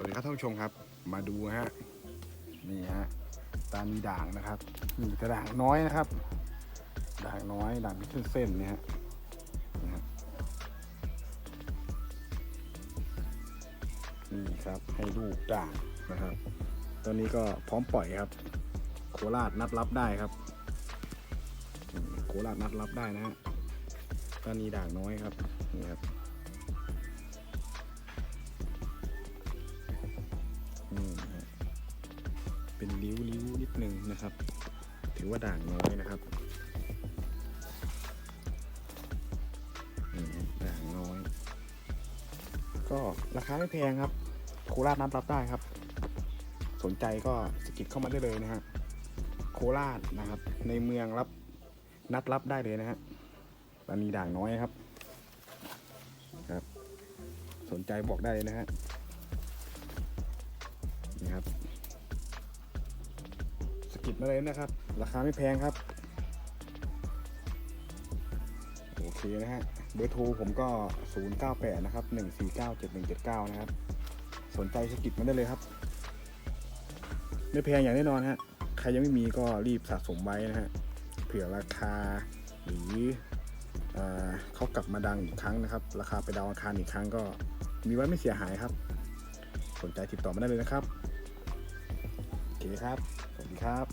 สวัสดีครับท่านผู้ชมครับ มาดูฮะนี่ฮะตามีด่างนะครับนี่แต่ด่างน้อยนะครับ ด่างน้อยด่างเป็นเส้นๆเนี่ยฮะนี่ครับให้ลูกด่างนะครับตอนนี้ก็พร้อมปล่อยครับ โคราชนัดรับได้ครับ โคราชนัดรับได้นะฮะตอนนี้ด่างน้อยครับนี่ครับ เป็นริ้วริ้วนิดนึงนะครับ ถือว่าด่างน้อยนะครับด่างน้อย ก็ราคาไม่แพงครับ โคราชนัดรับได้ครับ สนใจก็สกิดเข้ามาได้เลยนะฮะโคราชนะครับ ในเมืองรับนัดรับได้เลยนะฮะตอนนี้ด่างน้อยครับครับ สนใจบอกได้เลยนะฮะ สกิดมาเลยนะครับ ราคาไม่แพงครับ โอเคนะฮะ เบอร์โทรผมก็ 098 นะครับ 1497179 นะครับ สนใจสกิดมาได้เลยครับ ไม่แพงอย่างแน่นอนฮะ ใครยังไม่มีก็รีบสะสมไว้นะฮะ เผื่อราคาหรือเอเขากลับมาดังอีกครั้งนะครับ ราคาไปดาวอังคารอีกครั้งก็มีไว้ไม่เสียหายครับ สนใจติดต่อมาได้เลยนะครับ โอเคครับ ครับ